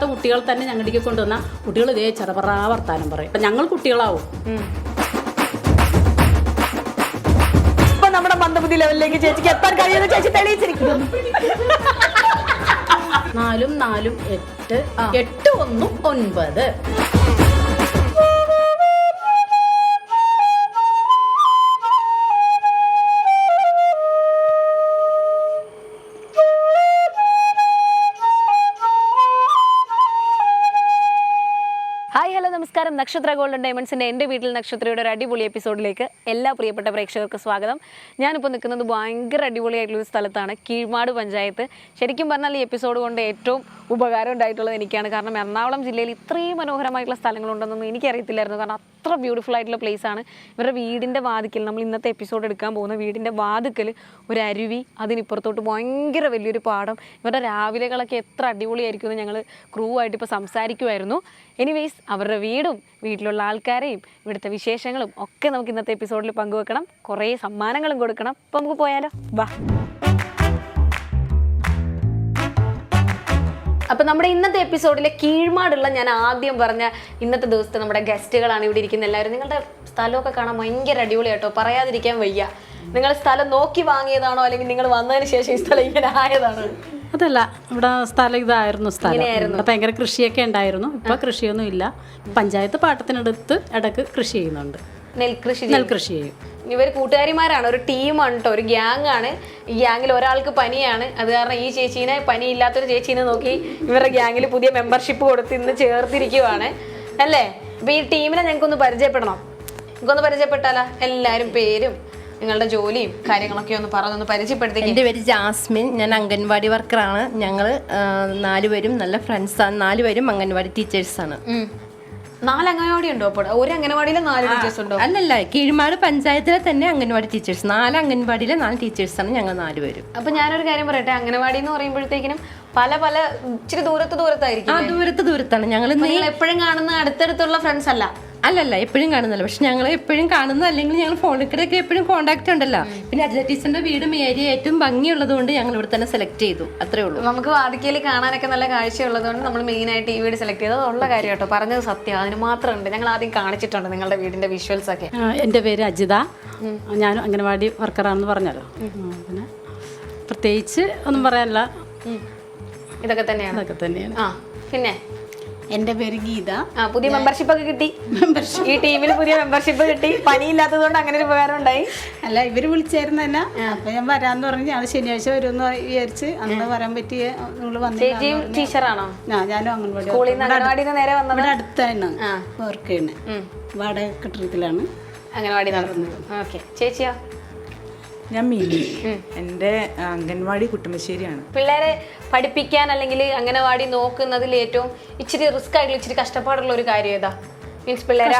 ഇല്ലാത്ത കുട്ടികൾ തന്നെ ഞങ്ങളുടെ കൊണ്ടുവന്ന കുട്ടികൾ ഇതേ ചെറുപറാ വർത്താനം പറയും. അപ്പൊ ഞങ്ങൾ കുട്ടികളാവും. ഇപ്പൊ നമ്മുടെ മന്ദബുദ്ധി ലെവലിലേക്ക് ചേച്ചിക്ക് എത്താൻ കഴിയുന്ന ചേച്ചി തെളിയിച്ചിരിക്കുന്നു. നാലും നാലും എട്ട് എട്ട് ഒന്നും ഒൻപത്. നമസ്കാരം. നക്ഷത്ര ഗോൾഡൻ ഡയമണ്ട്സിന്റെ എന്റെ വീട്ടിൽ നക്ഷത്രയുടെ ഒരു അടിപൊളി എപ്പിസോഡിലേക്ക് എല്ലാ പ്രിയപ്പെട്ട പ്രേക്ഷകർക്കും സ്വാഗതം. ഞാനിപ്പോൾ നിൽക്കുന്നത് ഭയങ്കര അടിപൊളിയായിട്ടുള്ള ഒരു സ്ഥലത്താണ് കീഴ്മാട് പഞ്ചായത്ത്. ശരിക്കും പറഞ്ഞാൽ ഈ എപ്പിസോഡ് കൊണ്ട് ഏറ്റവും ഉപകാരം ഉണ്ടായിട്ടുള്ളത് എനിക്കാണ്. കാരണം എറണാകുളം ജില്ലയിൽ ഇത്രയും മനോഹരമായിട്ടുള്ള സ്ഥലങ്ങളുണ്ടെന്നൊന്നും എനിക്കറിയത്തില്ലായിരുന്നു. കാരണം അത്ര ബ്യൂട്ടിഫുൾ ആയിട്ടുള്ള place ആണ്. ഇവരുടെ വീടിന്റെ വാതിക്കൽ നമ്മൾ ഇന്നത്തെ എപ്പിസോഡ് എടുക്കാൻ പോകുന്ന വീടിന്റെ വാതിക്കൽ ഒരു അരുവി അതിനിപ്പുറത്തോട്ട് ഭയങ്കര വലിയൊരു പാടം. ഇവരുടെ രാവിലെകളൊക്കെ എത്ര അടിപൊളിയായിരിക്കും എന്ന് ഞങ്ങൾ ക്രൂ ആയിട്ട് ഇപ്പോൾ സംസാരിക്കുമായിരുന്നു എനിവേയ്സ് അവരുടെ വീടും വീട്ടിലുള്ള ആൾക്കാരെയും ഇവിടുത്തെ വിശേഷങ്ങളും ഒക്കെ നമുക്ക് ഇന്നത്തെ എപ്പിസോഡിൽ പങ്കുവെക്കണം. കുറേ സമ്മാനങ്ങളും കൊടുക്കണം. അപ്പോൾ നമുക്ക് പോയാലോ. വാ. അപ്പൊ നമ്മുടെ ഇന്നത്തെ എപ്പിസോഡിലെ കീഴ്മാടുള്ള ഞാൻ ആദ്യം പറഞ്ഞ ഇന്നത്തെ ദിവസത്തെ നമ്മുടെ ഗസ്റ്റുകളാണ് ഇവിടെ ഇരിക്കുന്ന എല്ലാവരും നിങ്ങളുടെ സ്ഥലമൊക്കെ കാണാൻ ഭയങ്കര അടിപൊളി കേട്ടോ പറയാതിരിക്കാൻ വയ്യ. നിങ്ങൾ സ്ഥലം നോക്കി വാങ്ങിയതാണോ? അല്ലെങ്കിൽ നിങ്ങൾ വന്നതിന് ശേഷം ഈ സ്ഥലം ഇങ്ങനെ ആയതാണോ? അതല്ല ഇവിടെ സ്ഥലം ഇതായിരുന്നു സ്ഥലം. ഭയങ്കര കൃഷിയൊക്കെ ഉണ്ടായിരുന്നു. ഇപ്പൊ കൃഷിയൊന്നും ഇല്ല പഞ്ചായത്ത് പാട്ടത്തിനടുത്ത് ഇടയ്ക്ക് കൃഷി ചെയ്യുന്നുണ്ട്. നെൽകൃഷി നെൽകൃഷി ചെയ്യും. ഇവർ കൂട്ടുകാരിമാരാണ്. ഒരു ടീമാണ് കേട്ടോ ഒരു ഗ്യാങ് ആണ്. ഈ ഗ്യാങ്ങിൽ ഒരാൾക്ക് പനിയാണ്. അത് കാരണം ഈ ചേച്ചീനെ പനി ഇല്ലാത്തൊരു ചേച്ചീനെ നോക്കി ഇവരുടെ ഗ്യാങ്ങിൽ പുതിയ മെമ്പർഷിപ്പ് കൊടുത്ത് ഇന്ന് ചേർത്തിരിക്കുവാണ്. അല്ലേ? അപ്പൊ ഈ ടീമിനെ ഞങ്ങൾക്കൊന്ന് പരിചയപ്പെടണം. നിങ്ങൾക്കൊന്ന് പരിചയപ്പെട്ടാലാ? എല്ലാവരും പേരും നിങ്ങളുടെ ജോലിയും കാര്യങ്ങളൊക്കെ ഒന്ന് പറഞ്ഞൊന്ന് പരിചയപ്പെടുത്തി എന്റെ പേര് ജാസ്മിൻ. ഞാൻ അംഗൻവാടി വർക്കറാണ് ഞങ്ങൾ നാലുപേരും നല്ല ഫ്രണ്ട്സാണ് നാലുപേരും അംഗൻവാടി ടീച്ചേഴ്സാണ് നാല് അംഗനവാടി ഉണ്ടോ അപ്പോൾ ഒരു അംഗനവാടിയിൽ നാല് ടീച്ചേഴ്സ് ഉണ്ടോ? അല്ലല്ല കീഴ്മാട് പഞ്ചായത്തിലെ തന്നെ അംഗൻവാടി ടീച്ചേഴ്സ് നാല് അംഗൻവാടിയിലെ നാല് ടീച്ചേഴ്സ് ആണ് ഞങ്ങൾ നാല് നാലുപേരും അപ്പൊ ഞാനൊരു കാര്യം പറയട്ടെ അംഗനവാടി എന്ന് പറയുമ്പോഴത്തേക്കിനും പല പല ഇച്ചിരി ദൂരത്ത് ദൂരത്തായിരിക്കും ആ ദൂരത്ത് ദൂരത്താണ്. ഞങ്ങൾ എപ്പോഴും കാണുന്ന അടുത്തടുത്തുള്ള ഫ്രണ്ട്സ് അല്ല. അല്ലല്ല എപ്പോഴും കാണുന്നില്ല പക്ഷെ ഞങ്ങൾ എപ്പോഴും കാണുന്ന അല്ലെങ്കിൽ ഞങ്ങൾ ഫോണിൽ കൂടെയൊക്കെ എപ്പോഴും കോൺടാക്ട് ഉണ്ടല്ലോ. പിന്നെ ടീച്ചറിന്റെ വീടും ഏരിയ ഏറ്റവും ഭംഗിയുള്ളത് കൊണ്ട് ഞങ്ങൾ ഇവിടെ തന്നെ സെലക്ട് ചെയ്തു. അത്രേ ഉള്ളൂ. നമുക്ക് വാതിക്കയിൽ കാണാനൊക്കെ നല്ല കാഴ്ചയുള്ളതുകൊണ്ട് നമ്മൾ മെയിൻ ആയിട്ട് ഈ വീട് സെലക്ട് ചെയ്തത് ഉള്ള കാര്യം കേട്ടോ. പറഞ്ഞത് സത്യം. അതിന് മാത്രം ഉണ്ട് ഞങ്ങൾ ആദ്യം കാണിച്ചിട്ടുണ്ട് നിങ്ങളുടെ വീടിന്റെ വിഷ്വൽസ് ഒക്കെ. എന്റെ എന്റെ പേര് അജിത. ഞാൻ അംഗനവാടി വർക്കറാണെന്ന് പറഞ്ഞല്ലോ. പിന്നെ പ്രത്യേകിച്ച് ഒന്നും പറയാനില്ല. ഇതൊക്കെ തന്നെയാണ്. ഇതൊക്കെ തന്നെയാണ്. ആ പിന്നെ? എന്റെ പേര് ഗീത. ആ പുതിയ മെമ്പർഷിപ്പ് ഒക്കെ കിട്ടി. ഈ ടീമിൽ പുതിയ മെമ്പർഷിപ്പ് കിട്ടി. പനിയില്ലാത്തത് കൊണ്ട് അങ്ങനെ ഒരു ഉപകാരം ഉണ്ടായി. അല്ല ഇവർ വിളിച്ചായിരുന്നു തന്നെ അപ്പൊ ഞാൻ വരാന്ന് പറഞ്ഞു ഞാൻ ശനിയാഴ്ച വരുമെന്ന് വിചാരിച്ച് അന്ന് വരാൻ പറ്റിയ നിങ്ങൾ വന്നില്ല ചേച്ചിയും ടീച്ചറാണോ ആ ഞാനും അംഗൻവാടി സ്കൂളിൽ നിന്ന് അംഗനവാടിയിൽ നേരെ വന്നത്? ഇവിടെ അടുത്താണ് വർക്ക് ചെയ്യണേ വാടക കെട്ടിടത്തിലാണ് അംഗൻവാടി നടത്തുന്നത്. ഓക്കെ. ചേച്ചിയോ? ഞാൻ മിനി എന്റെ അംഗൻവാടി കുട്ടുമശ്ശേരിയാണ്. പിള്ളേരെ പഠിപ്പിക്കാൻ അല്ലെങ്കിൽ അംഗനവാടി നോക്കുന്നതിൽ ഏറ്റവും ഇച്ചിരി റിസ്ക് ആയിട്ടുള്ള ഇച്ചിരി കഷ്ടപ്പാടുള്ള ഒരു കാര്യം ഏതാ? മീൻസ് പിള്ളേരെ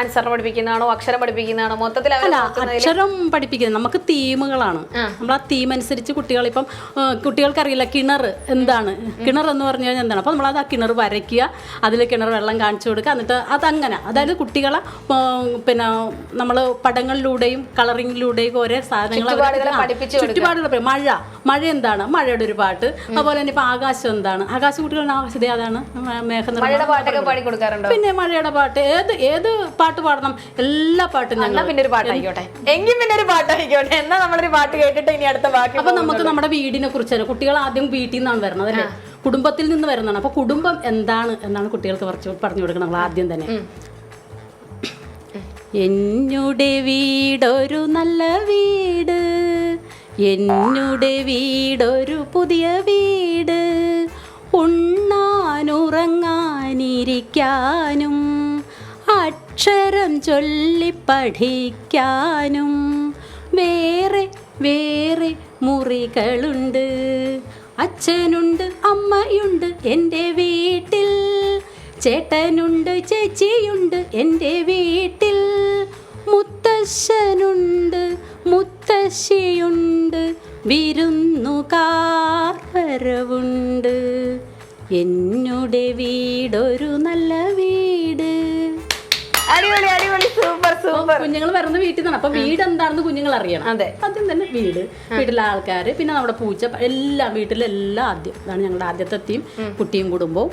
അനുസരണം പഠിപ്പിക്കുന്നതാണോ അക്ഷരം പഠിപ്പിക്കുന്നതാണോ? മൊത്തത്തിൽ അല്ല അക്ഷരം പഠിപ്പിക്കുന്നത് നമുക്ക് തീമുകളാണ്. നമ്മൾ ആ. തീം അനുസരിച്ച് കുട്ടികൾ ഇപ്പം കുട്ടികൾക്കറിയില്ല കിണർ എന്താണ്. കിണർ എന്ന് പറഞ്ഞു കഴിഞ്ഞാൽ എന്താണ്? അപ്പോൾ നമ്മളത് ആ കിണർ വരയ്ക്കുക അതിൽ കിണർ വെള്ളം കാണിച്ചു കൊടുക്കുക എന്നിട്ട് അതങ്ങനെ. അതായത് കുട്ടികളെ പിന്നെ നമ്മൾ പടങ്ങളിലൂടെയും കളറിങ്ങിലൂടെയും ഓരോ സാധനങ്ങൾ ചുറ്റുപാടുകൾ. മഴ മഴ എന്താണ്? മഴയുടെ ഒരു പാട്ട്. അതുപോലെ തന്നെ ഇപ്പൊ ആകാശം എന്താണ്? ആകാശ കുട്ടികളുടെ ആകാശത്തെ അതാണ് മേഘ പിന്നെ മഴയുടെ പാട്ട് ഏത് ഏത് പാട്ട് പാടണം? എല്ലാ പാട്ടും ഞങ്ങൾ പിന്നെ ഒരു പാട്ട് ആയിക്കോട്ടെ. എങ്കിൽ പിന്നെ ഒരു പാട്ട് ആയിക്കോട്ടെ. എന്നാ നമ്മളൊരു പാട്ട് കേട്ടിട്ട് ഇനി അടുത്ത ബാക്കി അപ്പൊ നമുക്ക് നമ്മുടെ വീടിനെ കുറിച്ച് കുട്ടികൾ ആദ്യം വീട്ടിൽ നിന്നാണ് വരുന്നത് അല്ലേ? കുടുംബത്തിൽ നിന്ന് വരുന്നതാണ്. അപ്പൊ കുടുംബം എന്താണ് എന്നാണ് കുട്ടികൾക്ക് കുറച്ച് പറഞ്ഞു കൊടുക്കണം നമ്മൾ ആദ്യം തന്നെ. എന്നുടെ വീടൊരു നല്ല വീട്. എന്നുടെ വീടൊരു പുതിയ വീട്. ഉണ്ണാനുറങ്ങാനിരിക്കാനും അക്ഷരം ചൊല്ലി പഠിക്കാനും വേറെ വേറെ മുറികളുണ്ട്. അച്ഛനുണ്ട് അമ്മയുണ്ട് എന്റെ വീട്ടിൽ. ചേട്ടനുണ്ട് ചേച്ചിയുണ്ട് എന്റെ വീട്ടിൽ. മുത്തശ്ശനുണ്ട് മുത്തശ്ശിയുണ്ട്. വിരുന്നുകാർ വരവുണ്ട്. എന്നുടെ വീടൊരു നല്ല വീട് അടിപൊളി അടിപൊളി. Super super. കുഞ്ഞുങ്ങൾ വരുന്ന വീട്ടിൽ നിന്നാണ്. അപ്പൊ വീട് എന്താണെന്ന് കുഞ്ഞുങ്ങൾ അറിയണം. അതെ. ആദ്യം തന്നെ വീട്. വീട്ടിലെ ആൾക്കാർ പിന്നെ നമ്മുടെ പൂച്ച എല്ലാം വീട്ടിലെല്ലാം ആദ്യം ഇതാണ് ഞങ്ങളുടെ ആദ്യത്തെ തീം. കുട്ടിയും കുടുംബവും.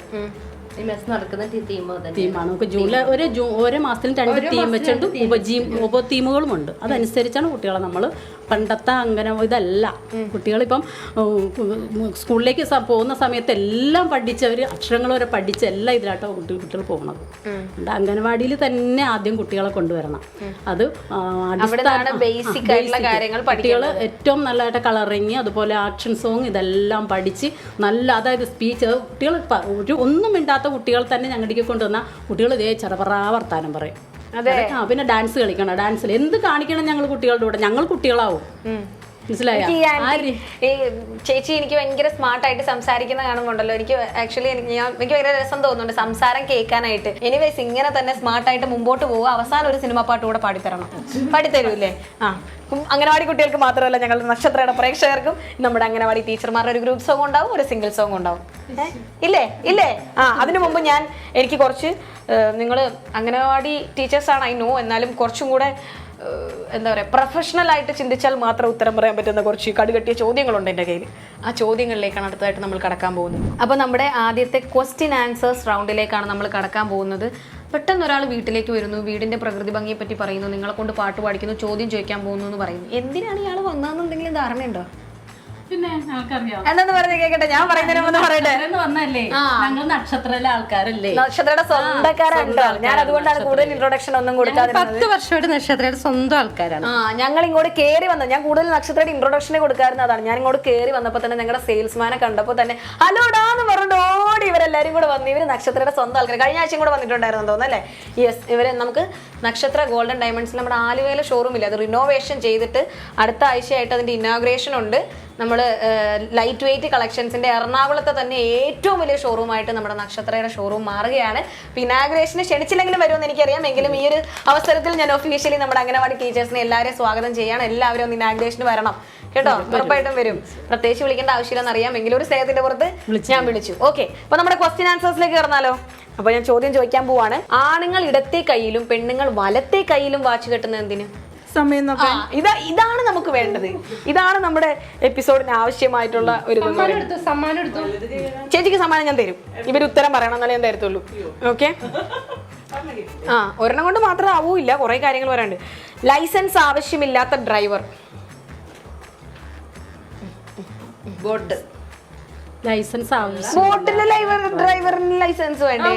ഈ മെസ് നടക്കുന്ന തീം തന്നെ. തീമാണ് നമുക്ക് ജൂണിൽ ഒരു ജൂ ഓരോ മാസത്തിലും രണ്ട് തീം വെച്ചുകൊണ്ട് ഉപജീ ഉപ തീമുകളുമുണ്ട് അതനുസരിച്ചാണ് കുട്ടികളെ നമ്മൾ പണ്ടത്തെ അങ്ങനെ ഇതല്ല. കുട്ടികളിപ്പം സ്കൂളിലേക്ക് പോകുന്ന സമയത്ത് എല്ലാം പഠിച്ചവർ അക്ഷരങ്ങൾ വരെ പഠിച്ച് എല്ലാം ഇതിലാട്ടോ കുട്ടി കുട്ടികൾ പോകുന്നത്. അതുകൊണ്ട് അംഗനവാടിയിൽ തന്നെ ആദ്യം കുട്ടികളെ കൊണ്ടുവരണം. അത് basic ആയിട്ടുള്ള. കാര്യങ്ങൾ കുട്ടികൾ ഏറ്റവും നല്ലതായിട്ട് കളറിങ് അതുപോലെ ആക്ഷൻ സോങ് ഇതെല്ലാം പഠിച്ച് നല്ല അതായത് സ്പീച്ച് കുട്ടികൾ ഒരു ഒന്നും മിണ്ടാത്ത കുട്ടികൾ തന്നെ ഞങ്ങളുടെ കൊണ്ടുവന്ന കുട്ടികൾ ഇതേ ചെറുപറ വർത്താനം പറയും. ആ പിന്നെ ഡാൻസ് കളിക്കണം. ഡാൻസിൽ എന്ത് കാണിക്കണം ഞങ്ങൾ കുട്ടികളുടെ കൂടെ? ഞങ്ങൾ കുട്ടികളാവും. മനസ്സിലായോ? ഈ ചേച്ചി എനിക്ക് ഭയങ്കര സ്മാർട്ടായിട്ട് സംസാരിക്കുന്ന കാണുമ്പോണ്ടല്ലോ എനിക്ക് ആക്ച്വലി എനിക്ക് ഞാൻ എനിക്ക് ഭയങ്കര രസം തോന്നുന്നുണ്ട് സംസാരം കേൾക്കാനായിട്ട്. എനിവേസ് ഇങ്ങനെ തന്നെ സ്മാർട്ട് ആയിട്ട് മുമ്പോട്ട് പോവുക. അവസാനം ഒരു സിനിമ പാട്ട് കൂടെ പാടിത്തരണം. പാടിത്തരൂല്ലേ? ആ. അങ്ങനവാടി അംഗനവാടി കുട്ടികൾക്ക് മാത്രമല്ല ഞങ്ങൾ നക്ഷത്രയുടെ പ്രേക്ഷകർക്കും നമ്മുടെ അംഗനവാടി ടീച്ചർമാരുടെ ഒരു ഗ്രൂപ്പ് സോങ് ഉണ്ടാവും ഒരു സിംഗിൾ സോങ് ഉണ്ടാവും. ഇല്ലേ? ഇല്ലേ? ആ അതിനു മുമ്പ് ഞാൻ എനിക്ക് കുറച്ച് നിങ്ങൾ അംഗനവാടി ടീച്ചേഴ്സാണ് ഐ നോ എന്നാലും കുറച്ചും കൂടെ എന്താ പറയുക പ്രൊഫഷണൽ ആയിട്ട് ചിന്തിച്ചാൽ മാത്രം ഉത്തരം പറയാൻ പറ്റുന്ന കുറച്ച് കടുകട്ടിയ ചോദ്യങ്ങളുണ്ട് എന്റെ കയ്യിൽ ആ ചോദ്യങ്ങളിലേക്കാണ് അടുത്തതായിട്ട് നമ്മൾ കടക്കാൻ പോകുന്നത്. അപ്പോൾ നമ്മുടെ ആദ്യത്തെ ക്വസ്റ്റ്യൻ ആൻസേഴ്സ് റൗണ്ടിലേക്കാണ് നമ്മൾ കടക്കാൻ പോകുന്നത്. പെട്ടെന്ന് ഒരാൾ വീട്ടിലേക്ക് വരുന്നു വീടിന്റെ പ്രകൃതി ഭംഗിയെ പറ്റി പറയുന്നു നിങ്ങളെ കൊണ്ട് പാട്ട് പാടിക്കുന്നു ചോദ്യം ചോദിക്കാൻ പോകുന്നു എന്ന് പറയുന്നു. എന്തിനാണ് ഇയാൾ വന്നതെന്നുണ്ടെങ്കിലും ധാരണയുണ്ടോ? പിന്നെ പറഞ്ഞു കേക്കട്ടെ പറഞ്ഞ് ഞാൻ പറയുന്നതിന് മുന്നേ പറയട്ടെ? വന്നല്ലേ? ഞങ്ങൾ നക്ഷത്രയിലെ ആൾക്കാരല്ലേ? നക്ഷത്രയുടെ സ്വന്തക്കാരാണ് ഞാൻ അതുകൊണ്ടാണ് കൂടുതൽ ഇൻട്രൊഡക്ഷൻ ഒന്നും കൊടുക്കാതെ പത്ത് വർഷമായിട്ട് നക്ഷത്രയുടെ സ്വന്തം ആൾക്കാരാണ്. ആ ഞങ്ങൾ ഇങ്ങോട്ട് കയറി വന്നത് ഞാൻ കൂടുതൽ നക്ഷത്രയുടെ ഇൻട്രൊഡക്ഷൻ കൊടുക്കാറുണ്ട്. അതാണ് ഞാൻ ഇങ്ങോട്ട് കയറി വന്നപ്പോൾ തന്നെ ഞങ്ങളുടെ സെയിൽസ്മാനെ കണ്ടപ്പോൾ തന്നെ ഹലോടാന്ന് പറഞ്ഞിട്ട് ഓടി ഇവരെല്ലാരും കൂടെ വന്നു ഇവർ നക്ഷത്രയുടെ സ്വന്തം ആൾക്കാർ കഴിഞ്ഞ ആഴ്ചയും കൂടെ വന്നിട്ടുണ്ടായിരുന്നു തോന്നുന്നല്ലേ യെസ് ഇവർ നമുക്ക് നക്ഷത്ര ഗോൾഡൻ ഡയമണ്ട്സിൽ നമ്മുടെ ആലുവയിലെ ഷോറൂമില്ല അത് റിനോവേഷൻ ചെയ്തിട്ട് അടുത്ത ആഴ്ചയായിട്ട് അതിന്റെ ഇനോഗ്രേഷൻ ഉണ്ട്. നമ്മൾ ലൈറ്റ് വെയിറ്റ് കളക്ഷൻസിന്റെ എറണാകുളത്തെ തന്നെ ഏറ്റവും വലിയ ഷോറൂമായിട്ട് നമ്മുടെ നക്ഷത്രയുടെ ഷോറൂം മാറുകയാണ്. ഇനാഗ്രേഷന് ക്ഷണിച്ചില്ലെങ്കിലും വരുമെന്ന് എനിക്കറിയാം. എങ്കിലും ഈ ഒരു അവസരത്തിൽ ഞാൻ ഒഫീഷ്യലി നമ്മുടെ അംഗനവാടി ടീച്ചേഴ്സിനെ എല്ലാവരെയും സ്വാഗതം ചെയ്യാണ്. എല്ലാവരും ഒന്ന് ഇനാഗ്രേഷന് വരണം. കേട്ടോ? ഉറപ്പായിട്ടും വരും. പ്രത്യേകിച്ച് വിളിക്കേണ്ട ആവശ്യമില്ലെന്ന് അറിയാം എങ്കിലും ഒരു സ്നേഹത്തിന്റെ പുറത്ത് ഞാൻ വിളിച്ചു. ഓക്കെ അപ്പൊ നമ്മുടെ ക്വസ്റ്റ്യൻ ആൻസേഴ്സിലേക്ക് കയറുന്നാലോ അപ്പൊ ഞാൻ ചോദ്യം ചോദിക്കാൻ പോവാണ്. ആണുങ്ങൾ ഇടത്തെ കൈയിലും പെണ്ണുങ്ങൾ വലത്തെ കൈയിലും വാച്ച് കെട്ടുന്നത് എന്തിന്? സമയം നോക്കാം ഇതാ ഇതാണ് നമുക്ക് വേണ്ടത്. ഇതാണ് നമ്മുടെ എപ്പിസോഡിന് ആവശ്യമായിട്ടുള്ള ഒരു ചേച്ചിക്ക് സമ്മാനം ഞാൻ തരും. ഇവർ ഉത്തരം പറയണം എന്നാലേ ഞാൻ തരത്തുള്ളൂ. ഓക്കെ? ആ ഒരെണ്ണം കൊണ്ട് മാത്രം ആവൂല്ല. കുറെ കാര്യങ്ങൾ പറയാണ്ട് ലൈസൻസ് ആവശ്യമില്ലാത്ത ഡ്രൈവർ. ബോട്ട്. ലൈസൻസ് ആവശ്യം. ബോട്ടിലെ ഡ്രൈവറിന് ലൈസൻസ് വേണ്ടേ?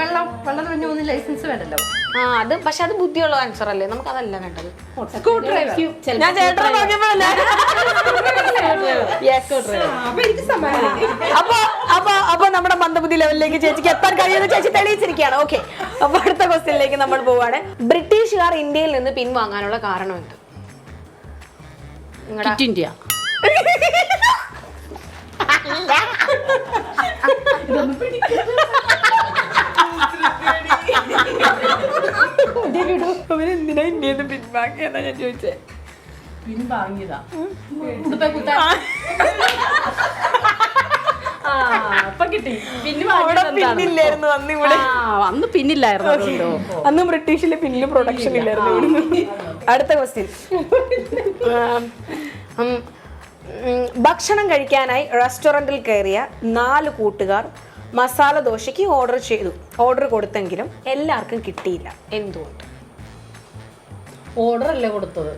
വെള്ളം വെള്ളം നിറഞ്ഞ ലൈസൻസ് വേണ്ടല്ലോ. ആ അത് പക്ഷെ അത് ബുദ്ധിയുള്ള ആൻസർ അല്ലേ? നമുക്ക് അതല്ല വേണ്ടത് സ്കൂട്ടർ ഡ്രൈവർ ഞാൻ ചേട്ടനെ Yes. അപ്പൊ അപ്പൊ അപ്പൊ നമ്മുടെ മന്ദബുദ്ധി ലെവലിലേക്ക് ചേച്ചിക്ക് എത്താൻ കഴിയുമെന്ന് ചേച്ചി തെളിയിച്ചിരിക്കുകയാണ്. ഓക്കെ അപ്പൊ അടുത്ത ക്വസ്റ്റ്യനിലേക്ക് നമ്മൾ പോവാണ്. ബ്രിട്ടീഷുകാർ ഇന്ത്യയിൽ നിന്ന് പിൻവാങ്ങാനുള്ള കാരണം എന്ത് ഇന്ത്യ അവരെന്തിനാ ഇന്ത്യയിൽ നിന്ന് പിൻവാങ്ങിയെന്നാ ഞാൻ ചോദിച്ചേ? പിൻവാങ്ങിയതാ? അന്ന് അന്ന് പിന്നില്ലായിരുന്നു അതുകൊണ്ടോ അന്ന് ബ്രിട്ടീഷിലെ പിന്നിൽ പ്രൊഡക്ഷൻ ഇല്ലായിരുന്നു. അടുത്ത ക്വസ്റ്റ്യൻ ഭക്ഷണം കഴിക്കാനായി റെസ്റ്റോറന്റിൽ കയറിയ നാല് കൂട്ടുകാർ മസാല ദോശയ്ക്ക് ഓർഡർ ചെയ്തു. ഓർഡർ കൊടുത്തെങ്കിലും എല്ലാവർക്കും കിട്ടിയില്ല. എന്തുകൊണ്ട്? ഓർഡർ അല്ലേ കൊടുത്തത്?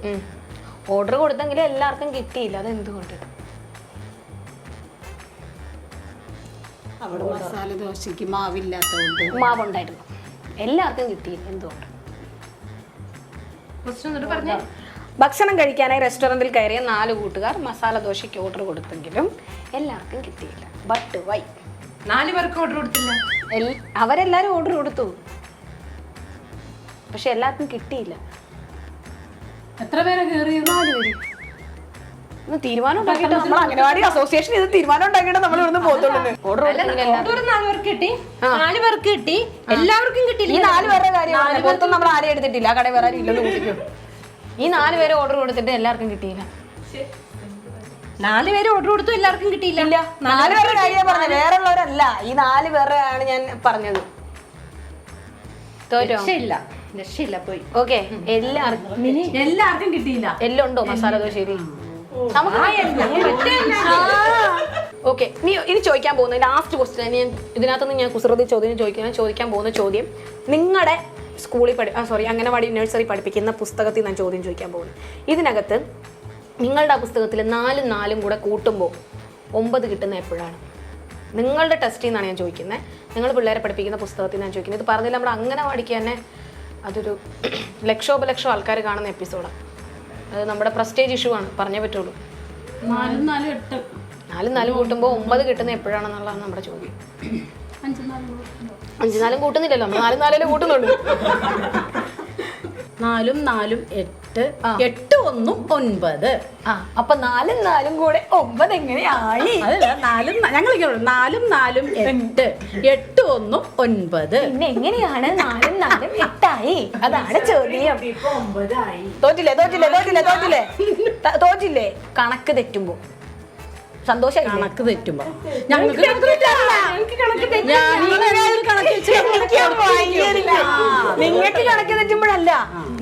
ഓർഡർ കൊടുത്തെങ്കിലും എല്ലാവർക്കും കിട്ടിയില്ല. അത് എന്തുകൊണ്ട് അവിടെ മസാല ദോശയ്ക്ക് മാവില്ലാത്തതുകൊണ്ട്. മാവുണ്ടായിരുന്നു. എല്ലാവർക്കും കിട്ടിയില്ല. എന്തുകൊണ്ട്? ഭക്ഷണം കഴിക്കാനായി റെസ്റ്റോറന്റിൽ കയറിയ നാല് കൂട്ടുകാർ മസാല ദോശയ്ക്ക് ഓർഡർ കൊടുത്തെങ്കിലും എല്ലാവർക്കും കിട്ടിയില്ല. ബട്ട് വൈ നാല് പേർക്ക് ഓർഡർ കൊടുത്തില്ല. അവരെല്ലാവരും അവരെല്ലാരും ഓർഡർ കൊടുത്തു. പക്ഷെ എല്ലാവർക്കും കിട്ടിയില്ല. എത്ര പേരെ കയറി നാല് പേര്. തീരുമാനം ഉണ്ടാക്കിയിട്ട് നമ്മൾ അംഗനവാടി അസോസിയേഷൻ ഇത് തീരുമാനം ഉണ്ടാക്കിയിട്ട് നമ്മൾ ഇവിടുന്ന് ഓർഡർ കിട്ടി. നാല് പേർക്ക് കിട്ടി. എല്ലാവർക്കും ഈ നാല് പേരുടെ കാര്യം നമ്മൾ ആരെയും എടുത്തിട്ടില്ല. ആ കടയിൽ വേറെ ആരും ഇല്ലെന്ന് കൂട്ടിക്കോ. ഈ നാല് പേര് ഓർഡർ കൊടുത്തിട്ട് എല്ലാവർക്കും കിട്ടിയില്ല. നാല് പേര് ഓർഡർ കൊടുത്തു എല്ലാവർക്കും കിട്ടിയില്ല. നാല് പേരുടെ കാര്യം പറഞ്ഞത് വേറെ ഉള്ളവരല്ല ഈ നാല് പേരുടെ ആണ് ഞാൻ പറഞ്ഞത്. രക്ഷയില്ല. രക്ഷയില്ല പോയി. ഓക്കെ. എല്ലാവർക്കും എല്ലാവർക്കും കിട്ടിയില്ല. എല്ലാം ഉണ്ടോ? മസാല ദോശ ശരി. ഓക്കെ. നീ ഇത് ചോദിക്കാൻ പോകുന്ന ലാസ്റ്റ് ക്വസ്റ്റ്യൻ ഞാൻ ഇതിനകത്തുനിന്ന് ഞാൻ കുസൃതി ചോദ്യം ചോദിക്കാൻ ചോദിക്കാൻ പോകുന്ന ചോദ്യം. നിങ്ങളുടെ സ്കൂളിൽ പഠി ആ സോറി അംഗനവാടി നഴ്സറി പഠിപ്പിക്കുന്ന പുസ്തകത്തിൽ ഞാൻ ചോദ്യം ചോദിക്കാൻ പോകുന്നു. ഇതിനകത്ത് നിങ്ങളുടെ ആ പുസ്തകത്തിൽ നാലും നാലും കൂടെ കൂട്ടുമ്പോൾ ഒമ്പത് കിട്ടുന്ന എപ്പോഴാണ്? നിങ്ങളുടെ ടെസ്റ്റിൽ നിന്നാണ് ഞാൻ ചോദിക്കുന്നത്. നിങ്ങൾ പിള്ളേരെ പഠിപ്പിക്കുന്ന പുസ്തകത്തിൽ ഞാൻ ചോദിക്കുന്നത്. ഇത് പറഞ്ഞില്ല നമ്മുടെ അംഗനവാടിക്ക് തന്നെ അതൊരു ലക്ഷോപലക്ഷം ആൾക്കാർ കാണുന്ന എപ്പിസോഡാണ് അത് നമ്മുടെ പ്രസ്റ്റേജ് ഇഷ്യൂ ആണ്. പറഞ്ഞേ പറ്റുള്ളൂ. നാലും നാലും എട്ട്. നാലും നാലും കൂട്ടുമ്പോൾ ഒമ്പത് കിട്ടുന്ന എപ്പോഴാണെന്നുള്ളതാണ് നമ്മുടെ ചോദ്യം. അഞ്ച് നാലും അഞ്ച് നാലും കൂട്ടുന്നില്ലല്ലോ. നമ്മൾ നാലും നാലല്ലേ കൂട്ടുന്നുള്ളൂ. നാലും നാലും എട്ട് എട്ട് ഒന്നും ഒൻപത്. ആ അപ്പൊ നാലും നാലും കൂടെ ഒമ്പത് എങ്ങനെയായി? അതല്ല നാലും ഞങ്ങൾ ഇങ്ങനെ നാലും നാലും എട്ട് എട്ട് ഒന്നും ഒൻപത്. പിന്നെ എങ്ങനെയാണ് നാലും നാലും എട്ടായി? അതാണ് ചോദ്യം. തോറ്റില്ലേ തോറ്റില്ലേ തോറ്റില്ലേ തോറ്റില്ലേ? തോറ്റില്ലേ? കണക്ക് തെറ്റുമ്പോ. സന്തോഷം കണക്ക് തെറ്റുമ്പോ. ഞങ്ങൾക്ക് കണക്ക് തെറ്റാറില്ല. ഞങ്ങൾ കണക്ക് വെച്ച് നിങ്ങൾക്ക് കണക്ക് തെറ്റുമ്പോഴല്ല.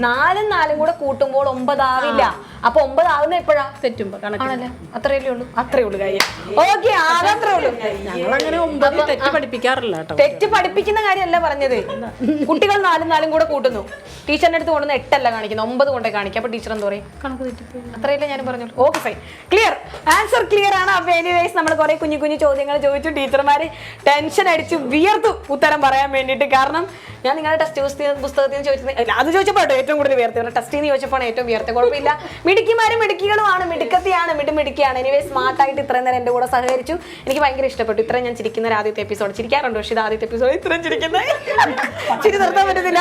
നാലും നാലും കൂടെ കൂട്ടുമ്പോൾ ഒമ്പതാവില്ല. അപ്പൊ ഒമ്പതാവുന്ന എപ്പോഴാ? സെറ്റുമ്പോ ആണല്ലേ? അത്രയല്ലേ ഉള്ളൂ? അത്രേ ഉള്ളൂ കാര്യം. ഓക്കെ അതത്രേ ഉള്ളൂ. ഞങ്ങളങ്ങനെ ഒമ്പത് തെറ്റ് പഠിപ്പിക്കാറില്ല തെറ്റ് പഠിപ്പിക്കുന്ന കാര്യമല്ല പറഞ്ഞത്. കുട്ടികൾ നാലും നാലും കൂടെ കൂട്ടുന്നു. ടീച്ചറിന്റെ അടുത്ത് കൊണ്ടുവന്ന് എട്ടല്ല കാണിക്കുന്നു ഒമ്പത് കൊണ്ടേ കാണിക്കാം. അപ്പൊ ടീച്ചർ എന്താ പറയും? അത്രയല്ലേ ഞാൻ പറഞ്ഞു okay fine clear answer clear ആണ്. അപ്പൊ എനിവേസ് നമ്മൾ കുറെ കുഞ്ഞു കുഞ്ഞു ചോദ്യങ്ങൾ ചോദിച്ചു. ടീച്ചർമാര് ടെൻഷൻ അടിച്ച് വിയർത്തു ഉത്തരം പറയാൻ വേണ്ടിയിട്ട്. കാരണം ഞാൻ നിങ്ങളുടെ ടെസ്റ്റ് പുസ്തകത്തിൽ നിന്ന് ചോദിച്ചത് അത് ചോദിച്ചപ്പോൾ ഏറ്റവും കൂടുതൽ വിയർത്തി ടെസ്റ്റിൽ നിന്ന് ചോദിച്ചപ്പോൾ ഏറ്റവും വിയർത്തി കുഴപ്പമില്ല. മിടുക്കിമാരും മിടുക്കികളുമാണ്. മിടുക്കത്തിയാണ് മിടുമിടുക്കിയാണ്. എനിവേ സ്മാർട്ടായിട്ട് ഇത്രയും നേരം എന്റെ കൂടെ സഹകരിച്ചു. എനിക്ക് ഭയങ്കര ഇഷ്ടപ്പെട്ടു. ഇത്രയും ഞാൻ ചിരിക്കുന്ന ഒരു ആദ്യത്തെ എപ്പിസോഡ് ചിരിക്കാറുണ്ട്? പക്ഷേ ഇത് ആദ്യത്തെ എപ്പിസോഡ് ഇത്രയും ചിരിക്കുന്നത് ചിരി നിർത്താൻ പറ്റുന്നില്ല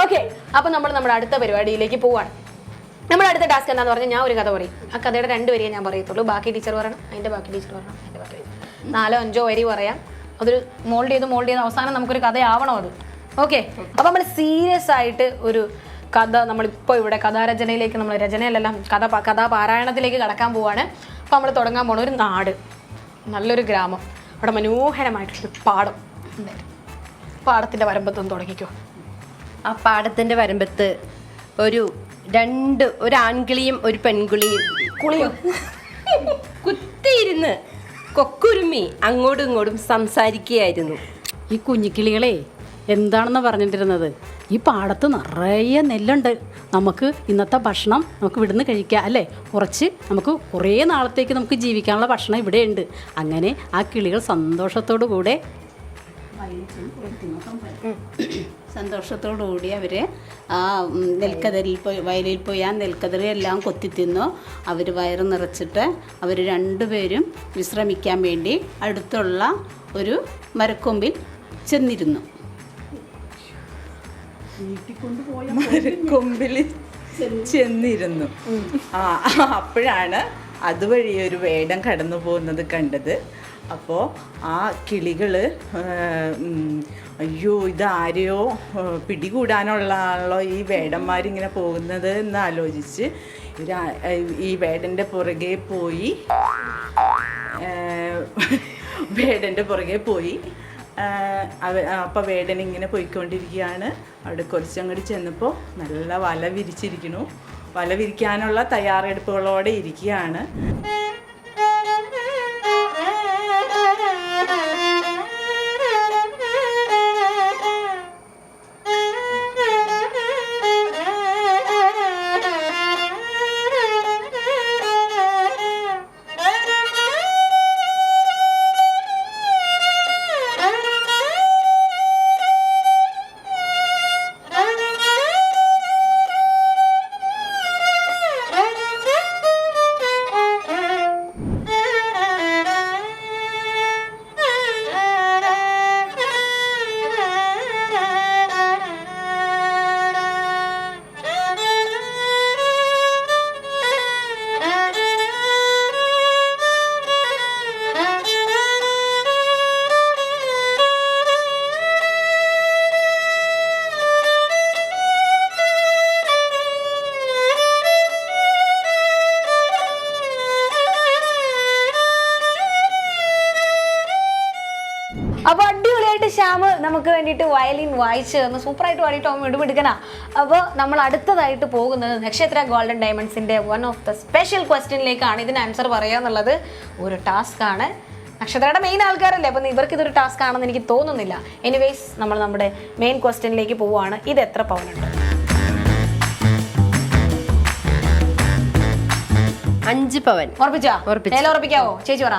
ഓക്കെ അപ്പൊ നമ്മൾ നമ്മുടെ അടുത്ത പരിപാടിയിലേക്ക് പോവാണ്. നമ്മുടെ അടുത്ത ടാസ്ക് എന്താന്ന് പറഞ്ഞാൽ ഞാൻ ഒരു കഥ പറയും. ആ കഥയുടെ രണ്ട് വരിയെ ഞാൻ പറയത്തുള്ളൂ. ബാക്കി ടീച്ചർ പറയണം. അതിന്റെ ബാക്കി ടീച്ചർ പറയണം. അതിന്റെ ബാക്കി നാലോ അഞ്ചോ വരി പറയാം. അതൊരു മോൾഡ് ചെയ്ത് മോൾഡ് ചെയ്ത് അവസാനം നമുക്കൊരു കഥയാവണം അത്. ഓക്കെ അപ്പൊ നമ്മൾ സീരിയസ് ആയിട്ട് ഒരു കഥ നമ്മളിപ്പോൾ ഇവിടെ കഥാരചനയിലേക്ക് നമ്മൾ രചനയിലെല്ലാം കഥ കഥാപാരായണത്തിലേക്ക് കടക്കാൻ പോവാണ്. അപ്പോൾ നമ്മൾ തുടങ്ങാൻ പോണ ഒരു നാട്. നല്ലൊരു ഗ്രാമം. അവിടെ മനോഹരമായിട്ടുള്ള പാടം പാടത്തിന്റെ വരമ്പത്തൊന്ന് തുടങ്ങിക്കോ. ആ പാടത്തിന്റെ വരമ്പത്ത് ഒരു രണ്ട് ഒരു ആൺകിളിയും ഒരു പെൺകുളിയും കുളിയും? കുത്തിയിരുന്ന് കൊക്കുരുമി അങ്ങോട്ടും ഇങ്ങോട്ടും സംസാരിക്കുകയായിരുന്നു. ഈ കുഞ്ഞിക്കിളികളെ എന്താണെന്ന് പറഞ്ഞിട്ടിരുന്നത്? ഈ പാടത്ത് നിറയെ നെല്ലുണ്ട്. നമുക്ക് ഇന്നത്തെ ഭക്ഷണം നമുക്ക് ഇവിടുന്ന് കഴിക്കാം അല്ലേ? കുറച്ച് നമുക്ക് കുറേ നാളത്തേക്ക് നമുക്ക് ജീവിക്കാനുള്ള ഭക്ഷണം ഇവിടെ ഉണ്ട് അങ്ങനെ ആ കിളികൾ സന്തോഷത്തോടു കൂടെ സന്തോഷത്തോടു കൂടി അവർ ആ നെൽക്കതിരിൽ പോയി വയലിൽ പോയി ആ നെൽക്കതിരി എല്ലാം കൊത്തി തിന്നു. അവർ വയറ് നിറച്ചിട്ട് അവർ രണ്ടുപേരും വിശ്രമിക്കാൻ വേണ്ടി അടുത്തുള്ള ഒരു മരക്കൊമ്പിൽ ചെന്നിരുന്നു. കൊമ്പിൽ ചെന്നിരുന്നു. ആ അപ്പോഴാണ് അതുവഴി ഒരു വേടം കടന്നു പോകുന്നത് കണ്ടത്. അപ്പോൾ ആ കിളികൾ അയ്യോ ഇതാരെയോ പിടികൂടാനുള്ള ആണല്ലോ ഈ വേടന്മാരിങ്ങനെ പോകുന്നത് എന്ന് ആലോചിച്ച് ഈ വേടന്റെ പുറകെ പോയി വേടന്റെ പുറകെ പോയി അപ്പോൾ വേടൻ ഇങ്ങനെ പോയിക്കൊണ്ടിരിക്കുകയാണ്. അവിടെ കുറച്ചങ്ങോട്ട് ചെന്നപ്പോൾ നല്ല വല വിരിച്ചിരിക്കുന്നു. വല വിരിക്കാനുള്ള തയ്യാറെടുപ്പുകളോടെ ഇരിക്കുകയാണ്. നമുക്ക് വേണ്ടിയിട്ട് വയലിൻ വായിച്ച് തന്നു സൂപ്പറായിട്ട് പാടിയിട്ട് ടോം ഇടുപിടുക്കനാ അപ്പോൾ നമ്മൾ അടുത്തതായിട്ട് പോകുന്നത് നക്ഷത്ര ഗോൾഡൻ ഡയമണ്ട്സിന്റെ വൺ ഓഫ് ദ സ്പെഷ്യൽ ക്വസ്റ്റ്യനിലേക്കാണ് ഇതിന് ആൻസർ പറയുക എന്നുള്ളത് ഒരു ടാസ്ക് ആണ് നക്ഷത്രയുടെ മെയിൻ ആൾക്കാരല്ലേ? അപ്പം ഇവർക്ക് ഇതൊരു ടാസ്ക് ആണെന്ന് എനിക്ക് തോന്നുന്നില്ല. എനിവേസ് നമ്മൾ നമ്മുടെ മെയിൻ ക്വസ്റ്റ്യനിലേക്ക് പോവുകയാണ് ഇത് എത്ര പവനുണ്ട്? അഞ്ച് പവൻ. ഓർപ്പിച്ചോ നേരെ ഉറപ്പിക്കാവോ? ചേച്ചി പറ.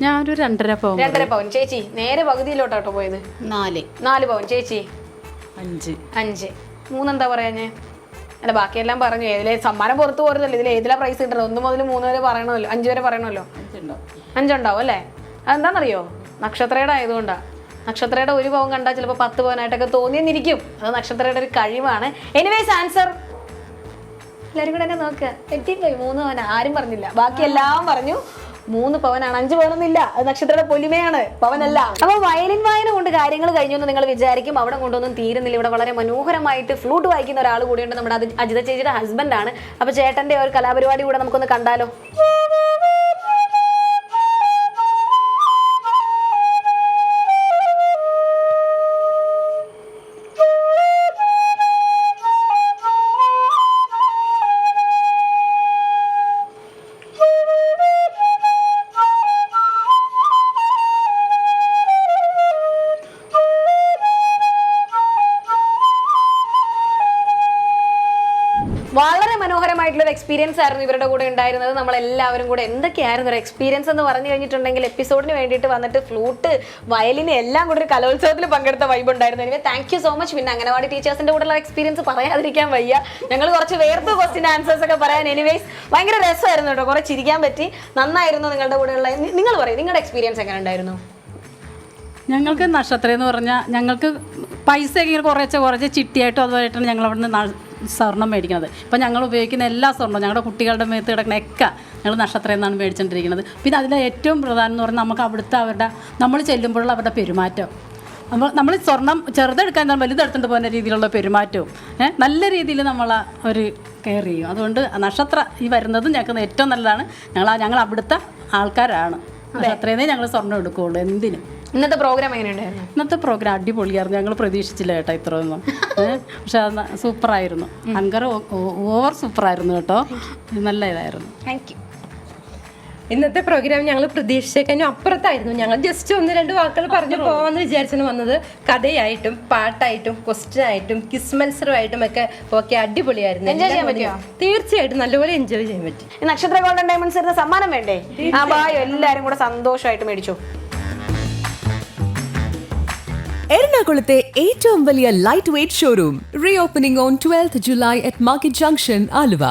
ഞാനൊരു രണ്ടര പവൻ രണ്ടര പവൻ. ചേച്ചി നേരെ പകുതിയിലോട്ടാട്ടോ പോയത്. നാല്. നാല് പവൻ. ചേച്ചി. അഞ്ച്. അഞ്ച്. മൂന്നെന്താ പറയാഞ്ഞേ? അല്ല ബാക്കിയെല്ലാം പറഞ്ഞു. ഏതിലെ സമ്മാനം പുറത്ത് പോരുന്നല്ലോ ഇതിൽ ഏതിലാ പ്രൈസ് കിട്ടുന്നത് ഒന്ന് മുതൽ മൂന്ന് വരെ പറയണമല്ലോ. അഞ്ച് വരെ പറയണമല്ലോ. അഞ്ചുണ്ടാവും. അല്ലേ? അതെന്താണെന്നറിയോ? നക്ഷത്രയുടെ ആയതുകൊണ്ടാ. നക്ഷത്രയുടെ ഒരു പവൻ കണ്ടാൽ ചിലപ്പോൾ പത്ത് പവനായിട്ടൊക്കെ തോന്നിയെന്നിരിക്കും. അത് നക്ഷത്രയുടെ ഒരു കഴിവാണ്. എനിവേസ് ആൻസർ എല്ലാവരും കൂടെ തന്നെ നോക്കുക എത്തിപ്പോയി മൂന്ന് പവൻ ആരും പറഞ്ഞില്ല. ബാക്കി എല്ലാം പറഞ്ഞു. മൂന്ന് പവനാണ് അഞ്ച് പവനൊന്നില്ല അത് നക്ഷത്രയുടെ പൊലിമയാണ്. പവനല്ല. അപ്പൊ വയലിൻ വായന കൊണ്ട് കാര്യങ്ങൾ കഴിഞ്ഞു എന്ന് നിങ്ങൾ വിചാരിക്കും. അവിടെ കൊണ്ടൊന്നും തീരുന്നില്ല. ഇവിടെ വളരെ മനോഹരമായിട്ട് ഫ്ലൂട്ട് വായിക്കുന്ന ഒരാൾ കൂടിയുണ്ട് നമ്മുടെ അജിത ചേച്ചിയുടെ ഹസ്ബൻഡാണ് അപ്പൊ ചേട്ടന്റെ ഒരു കലാപരിപാടി കൂടെ നമുക്കൊന്ന് കണ്ടാലോ? മനോഹരമായിട്ടുള്ള ഒരു എക്സ്പീരിയൻസ് ആയിരുന്നു ഇവരുടെ കൂടെ ഉണ്ടായിരുന്നത്. നമ്മൾ എല്ലാവരും കൂടെ എന്തൊക്കെയായിരുന്നു ഒരു എക്സ്പീരിയൻസ് എന്ന് പറഞ്ഞു കഴിഞ്ഞിട്ടുണ്ടെങ്കിൽ എപ്പിസോഡിന് വേണ്ടിയിട്ട് വന്നിട്ട് ഫ്ലൂട്ട് വയലിന് എല്ലാം കൂടെ ഒരു കലോത്സവത്തിൽ പങ്കെടുത്ത വൈബ് ഉണ്ടായിരുന്നു. Anyway thank you so much പിന്നെ അംഗനവാടി ടീച്ചേഴ്സിന്റെ കൂടെയുള്ള എക്സ്പീരിയൻസ് പറയാതിരിക്കാൻ വയ്യ. ഞങ്ങൾ കുറച്ച് വേർത്ത് ക്വസ്റ്റിൻ ആൻസേഴ്സ് ഒക്കെ പറയാൻ എനിവേസ് ഭയങ്കര രസമായിരുന്നു കേട്ടോ. കുറെ ചിരിക്കാൻ പറ്റി. നന്നായിരുന്നു നിങ്ങളുടെ കൂടെയുള്ള. നിങ്ങൾ പറയും നിങ്ങളുടെ എക്സ്പീരിയൻസ് എങ്ങനെ ഉണ്ടായിരുന്നു? ഞങ്ങൾക്ക് നക്ഷത്രം എന്ന് പറഞ്ഞാൽ ഞങ്ങൾക്ക് പൈസ ഇങ്ങനെ കുറച്ച് കുറച്ച് ചിട്ടിയായിട്ടും അതുമായിട്ടാണ് ഞങ്ങൾ അവിടെ നിന്ന് സ്വർണം മേടിക്കുന്നത്. ഇപ്പം ഞങ്ങൾ ഉപയോഗിക്കുന്ന എല്ലാ സ്വർണവും ഞങ്ങളുടെ കുട്ടികളുടെ മേത്ത് കിടക്കുന്ന ഒക്കെ ഞങ്ങൾ നക്ഷത്രം എന്നാണ് മേടിച്ചുകൊണ്ടിരിക്കുന്നത് പിന്നെ അതിലെ ഏറ്റവും പ്രധാനം എന്ന് പറഞ്ഞാൽ നമുക്ക് അവിടുത്തെ അവരുടെ നമ്മൾ ചെല്ലുമ്പോഴുള്ള അവരുടെ പെരുമാറ്റം. നമ്മൾ നമ്മൾ സ്വർണം ചെറുതെടുക്കാൻ എന്നാൽ വലുതെടുത്തുകൊണ്ട് പോകുന്ന രീതിയിലുള്ള പെരുമാറ്റവും നല്ല രീതിയിൽ നമ്മൾ ഒരു കെയർ ചെയ്യും. അതുകൊണ്ട് നക്ഷത്ര ഈ വരുന്നതും ഞങ്ങൾക്ക് ഏറ്റവും നല്ലതാണ്. ഞങ്ങൾ ഞങ്ങൾ അവിടുത്തെ ആൾക്കാരാണ്. നക്ഷത്രേന്നേ ഞങ്ങൾ സ്വർണം എടുക്കുകയുള്ളൂ എന്തിനും. ഇന്നത്തെ പ്രോഗ്രാം എങ്ങനെയുണ്ടായിരുന്നു? ഇന്നത്തെ പ്രോഗ്രാം അടിപൊളിയായിരുന്നു. ഞങ്ങൾ പ്രതീക്ഷിച്ചില്ല കേട്ടോ ഇത്രയൊന്നും. പക്ഷെ അത് സൂപ്പർ ആയിരുന്നു അങ്കർ ഓവർ സൂപ്പർ ആയിരുന്നു സൂപ്പറായിരുന്നു കേട്ടോ. നല്ല ഇതായിരുന്നു താങ്ക് യു ഇന്നത്തെ പ്രോഗ്രാം ഞങ്ങൾ പ്രതീക്ഷിച്ചേക്കാനും അപ്പുറത്തായിരുന്നു. ഞങ്ങൾ ജസ്റ്റ് ഒന്ന് രണ്ട് വാക്കുകൾ പറഞ്ഞു പോവാന്ന് വിചാരിച്ചാണ് വന്നത്. കഥയായിട്ടും പാട്ടായിട്ടും ക്വസ്റ്റ്യൻ ആയിട്ടും കിസ് മത്സരമായിട്ടും ഒക്കെ ഓക്കെ അടിപൊളിയായിരുന്നു. എൻജോയ് ചെയ്യാൻ പറ്റുമോ പറ്റിയോ? തീർച്ചയായിട്ടും നല്ലപോലെ എൻജോയ് ചെയ്യാൻ പറ്റി. നക്ഷത്ര ഗോൾഡൻ ഡയമണ്ട്സ് സമ്മാനം വേണ്ടേ? ആ ബായോ എല്ലാരും കൂടെ സന്തോഷമായിട്ട് മേടിച്ചു. എറണാകുളത്തെ ഏറ്റവും വലിയ light weight showroom reopening on twelfth July at market junction Aluva.